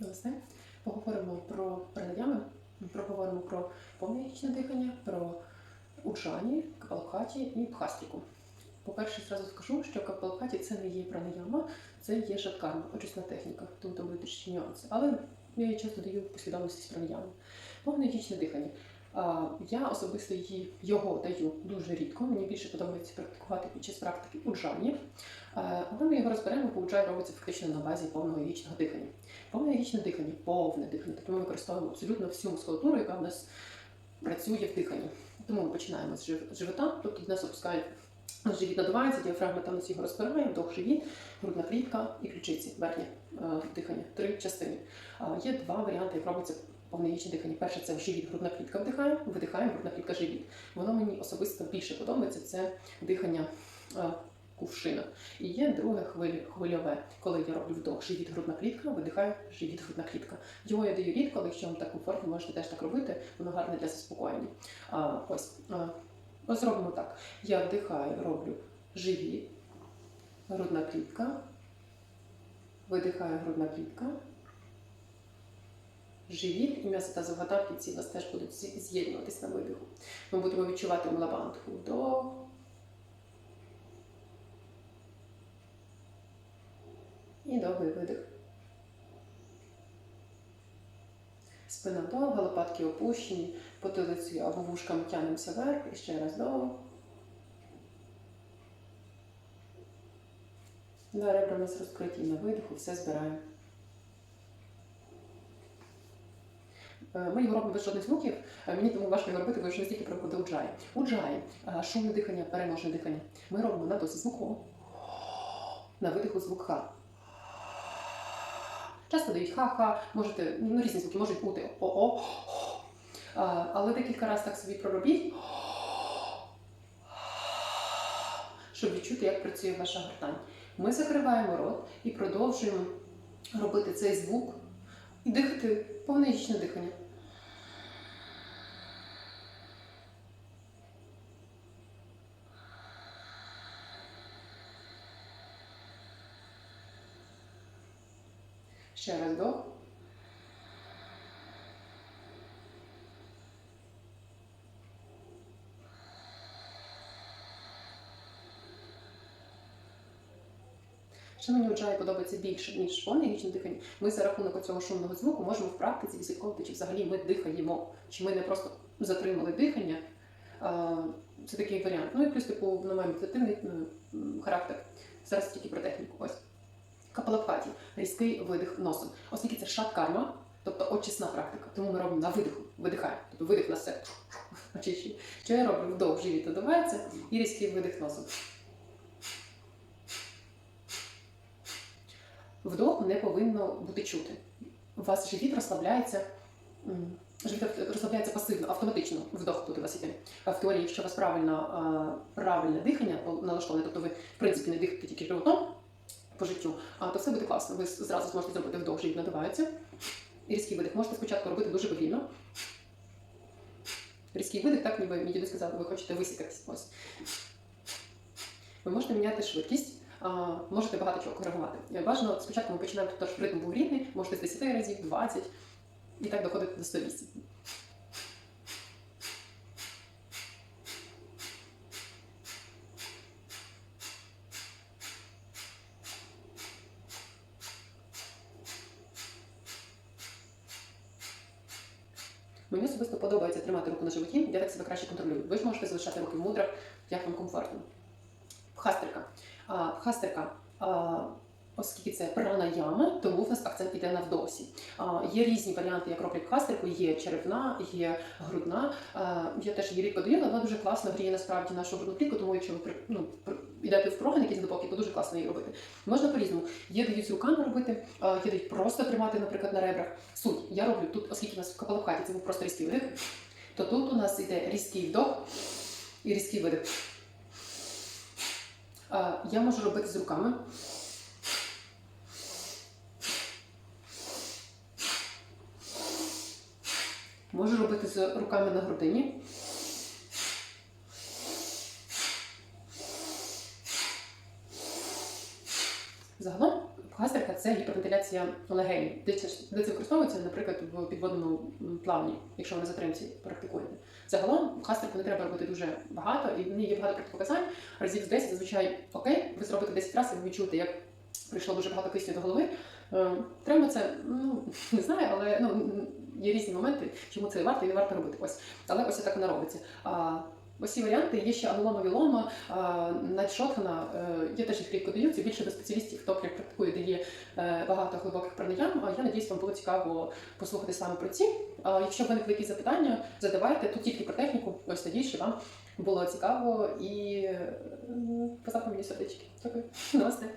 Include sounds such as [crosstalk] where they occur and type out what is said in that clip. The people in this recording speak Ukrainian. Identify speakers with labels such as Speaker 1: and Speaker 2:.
Speaker 1: Власне, поговоримо про пранаями, проговоримо про повнічне дихання, про уджані, капалхаті і бхастріку. По-перше, зразу скажу, що капалхаті це не є пранаяма, це є шаткарма, очисна техніка, тому там будуть трішки нюанси. Але я часто даю послідовності з пранаями. Повнічне дихання. Я особисто її його даю дуже рідко. Мені більше подобається практикувати під час практики уджані. Е, Але ми його розберемо, бо уджай робиться фактично на базі повного вічного дихання. Повне вічне дихання, повне дихання. Тобто ми використовуємо абсолютно всю мускулатуру, яка в нас працює в диханні. Тому ми починаємо з живота, тобто до нас опускають живіт надувається, діафрагма там нас його розпирає, вдох живіт, грудна клітка і ключиці, верхнє е, дихання, три частини. Є два варіанти, як робиться повновічне дихання. Перше це живіт, грудна клітка вдихає, видихаємо, грудна клітка живіт. Воно мені особисто більше подобається. Це дихання е, кувшина. І є друге хвиль- хвильове, коли я роблю вдох, живіт, грудна клітка, видихаю, живіт, грудна клітка. Його я даю рідко, але якщо вам так комфортно, можете теж так робити, воно гарне для заспокоєння. А, ось. А, зробимо так. Я вдихаю, роблю живіт, грудна клітка, видихаю грудна клітка. Живіт і м'ясо та завгада в кінці у нас теж будуть з'єднуватись на видиху. Ми будемо відчувати млабандху. Вдох. І довгий видих. Спина довга, лопатки опущені, потилицею або вушками тягнемося вверх. І ще раз довго. Два ребра у нас розкриті на видиху, все збираємо. Ми його робимо без жодних звуків. Е, Мені тому важко його робити, бо я вже настільки привикла до уджаї. Уджаї, е, шумне дихання, переможне дихання. Ми робимо на досі звук На видиху звук Х. Часто дають ха-ха, можете, ну різні звуки, можуть бути о-о. Але декілька разів так собі проробіть, щоб відчути, як працює ваша гортань. Ми закриваємо рот і продовжуємо робити цей звук і дихати повнорічне дихання. Ще раз вдох. Що мені уджає подобається більше, ніж повнорічне дихання. Ми за рахунок цього шумного звуку можемо в практиці відслідковувати, чи взагалі ми дихаємо, чи ми не просто затримали дихання. Це такий варіант. Ну і плюс, типу, воно має медитативний характер. Зараз тільки про техніку. Ось. Капалабхаті, різкий видих носом. Оскільки це шат карма, тобто очисна практика, тому ми робимо на видиху, видихаємо. Тобто видих на все [laughs] очищує. Що я роблю? Вдох живіт додувається і різкий видих носом. Вдох не повинно бути чути. У вас живіт розслабляється. Живіт розслабляється пасивно, автоматично вдох тут у вас іде. А в теорії, якщо у вас правильно, правильне дихання налаштоване, тобто ви в принципі не дихаєте тільки животом по життю, то все буде класно. Ви зразу зможете зробити вдох, живіт надувається. І різкий видих. Можете спочатку робити дуже повільно. Різкий видих, так ніби мій дідусь сказав, ви хочете висікатись. Ось. Ви можете міняти швидкість. А, можете багато чого коригувати. Е, Бажано спочатку ми починаємо, ж ритм був рівний, можете з 10 разів, 20 і так доходити до 108. Мені особисто подобається тримати руку на животі, я так себе краще контролюю. Ви ж можете залишати руки в мудрах, як вам комфортно. Хастерка. А, Оскільки це пранаяма, тому в нас акцент іде на вдосі. А, є різні варіанти, як роблять хастерку, є черевна, є грудна. А, я теж її рідко але вона дуже класно гріє насправді нашу грудну клітку, тому якщо ви ну, йдете в прогин якісь глибокі, то дуже класно її робити. Можна по-різному. Є дають руками робити, є дають просто тримати, наприклад, на ребрах. Суть. Я роблю тут, оскільки у нас в капалабхаті це був просто різкий видих, то тут у нас йде різкий вдох і різкий видих. Я можу робити з руками. Можу робити з руками на грудині. Загалом гастерка це гіпервентиляція легенів. Де це, де це використовується, наприклад, в підводному м, плаванні, якщо ви на затримці практикуєте. Загалом хастрику не треба робити дуже багато, і в ній є багато протипоказань. Разів з 10 зазвичай окей, ви зробите 10 разів, і ви відчуєте, як прийшло дуже багато кисню до голови. Е, Треба це, ну [laughs] не знаю, але ну є різні моменти, чому це варто і не варто робити. Ось, але ось так вона робиться. Ці варіанти є ще анулома вілома, надшотхана, є теж їх рідко даються, більше до спеціалістів, хто прям практикує, де є е, багато глибоких пранаям. А я надіюсь, вам було цікаво послухати саме про ці. Якщо виникли якісь запитання, задавайте тут тільки про техніку. Ось тоді, що вам було цікаво і м, поставте мені сердечки. Дякую. Намасте.